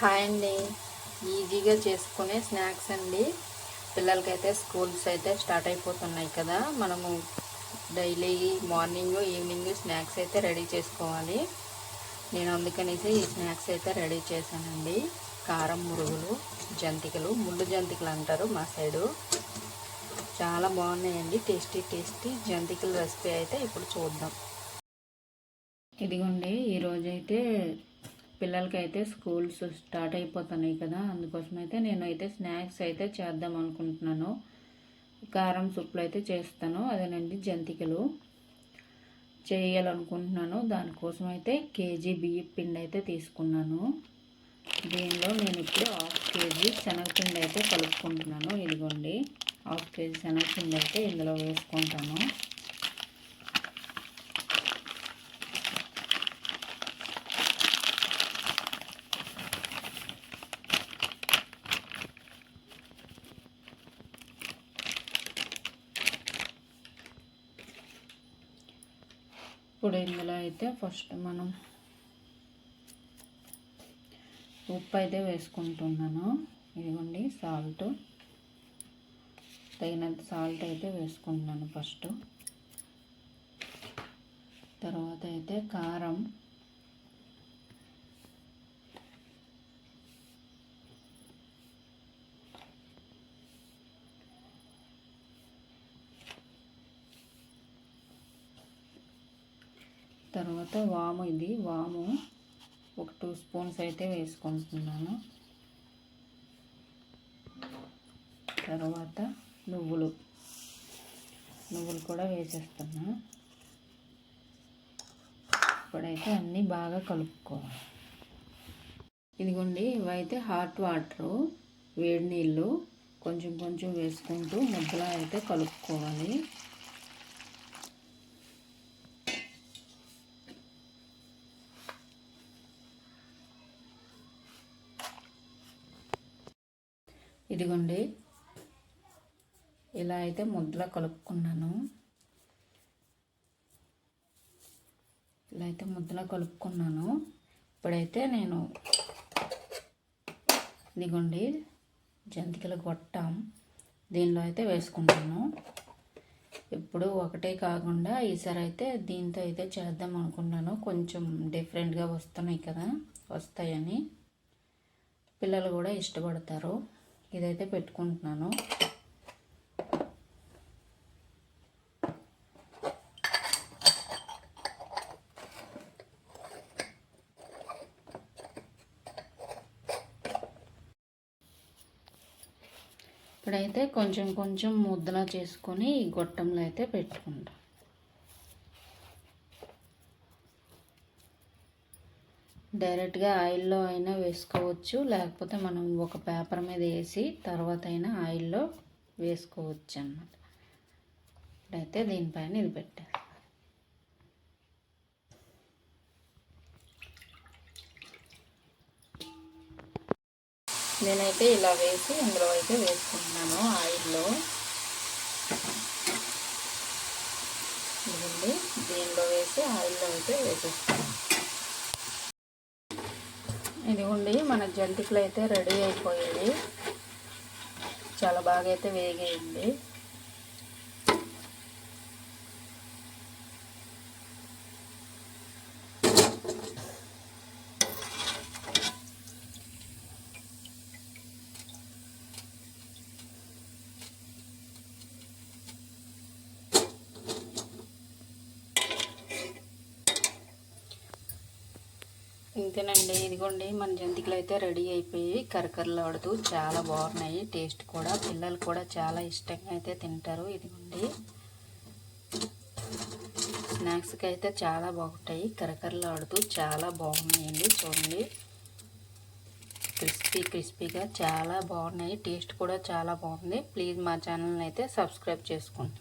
Hi అండి. ఈజీగా చేసుకునే స్నాక్స్ అండి. పిల్లలకైతే స్కూల్స్ అయితే స్టార్ట్ అయిపోతున్నాయి కదా. మనము డైలీ మార్నింగ్ ఈవినింగ్ స్నాక్స్ అయితే రెడీ చేసుకోవాలి. నేను అందుకనేసి ఈ స్నాక్స్ అయితే రెడీ చేశానండి. కారం మురుగులు జంతికలు ముళ్ళు జంతికలు అంటారు మా సైడు. చాలా బాగున్నాయండి. టేస్టీ టేస్టీ జంతికల రెసిపీ అయితే ఇప్పుడు చూద్దాం. ఇదిగోండి ఈరోజైతే పిల్లలకైతే స్కూల్స్ స్టార్ట్ అయిపోతున్నాయి కదా అందుకోసం అయితే నేనైతే స్నాక్స్ అయితే చేద్దాం అనుకుంటున్నాను. కారం సూప్లు అయితే చేస్తాను అదేనండి జంతికలు చేయాలనుకుంటున్నాను. దానికోసం అయితే కేజీ బియ్య పిండి అయితే తీసుకున్నాను. దీనిలో నేను ఇప్పుడు హాఫ్ కేజీ శనగపిండి అయితే కలుపుకుంటున్నాను. ఇదిగోండి హాఫ్ కేజీ శనగపిండి అయితే ఇందులో వేసుకుంటాను. ఇప్పుడు ఇందులో అయితే ఫస్ట్ మనం ఉప్పు అయితే వేసుకుంటున్నాను. ఇదిగోండి సాల్ట్ తగినంత సాల్ట్ అయితే వేసుకుంటున్నాను ఫస్ట్ తర్వాత అయితే కారం. తర్వాత వాము ఇది. వాము ఒక టూ స్పూన్స్ అయితే వేసుకుంటున్నాను. తర్వాత నువ్వులు. నువ్వులు కూడా వేసేస్తున్నా. ఇప్పుడైతే అన్నీ బాగా కలుపుకోవాలి. ఇదిగోండి ఇవైతే హాట్ వాటరు వేడి నీళ్ళు కొంచెం కొంచెం వేసుకుంటూ ముద్దలా అయితే కలుపుకోవాలి. ఇదిగోండి. ఇలా అయితే ముద్దలా కలుపుకున్నాను. ఇలా అయితే ముద్దలా కలుపుకున్నాను. ఇప్పుడైతే నేను ఇదిగోండి జంతికల గొట్టం దీనిలో అయితే వేసుకుంటాను. ఇప్పుడు ఒకటే కాకుండా ఈసారి అయితే దీంతో అయితే చేద్దాం అనుకున్నాను. కొంచెం డిఫరెంట్గా వస్తున్నాయి కదా వస్తాయని. పిల్లలు కూడా ఇష్టపడతారు. ఇదైతే పెట్టుకుంటున్నాను. ఇప్పుడైతే కొంచెం కొంచెం ముద్దలా చేసుకొని ఈ గొట్టంలో అయితే పెట్టుకుంటాం. డైరెక్ట్గా ఆయిల్లో అయినా వేసుకోవచ్చు. లేకపోతే మనం ఒక పేపర్ మీద వేసి తర్వాత అయినా ఆయిల్లో వేసుకోవచ్చు అన్నమాట ఇప్పుడైతే దీనిపైన ఇది పెట్టారు నేనైతే ఇలా వేసి ఇందులో అయితే వేసుకుంటున్నాను ఆయిల్లో. ఇదిగోండి దీనిలో వేసి ఆయిల్లో అయితే వేసేస్తాను. ఇదిగోండి మన జంతికలు అయితే రెడీ అయిపోయాయి. చాలా బాగా అయితే వేగేయండి. ఇంతేనండి. ఇదిగోండి మన జంతికలు అయితే రెడీ అయిపోయి కరకరలాడుతూ చాలా బాగున్నాయి. టేస్ట్ కూడా పిల్లలు కూడా చాలా ఇష్టంగా అయితే తింటారు. ఇదిగోండి స్నాక్స్కి అయితే చాలా బాగుంటాయి. కరకరలాడుతూ చాలా బాగున్నాయండి. చూడండి క్రిస్పీ క్రిస్పీగా చాలా బాగున్నాయి. టేస్ట్ కూడా చాలా బాగుంది. ప్లీజ్ మా ఛానల్ని అయితే సబ్స్క్రైబ్ చేసుకోండి.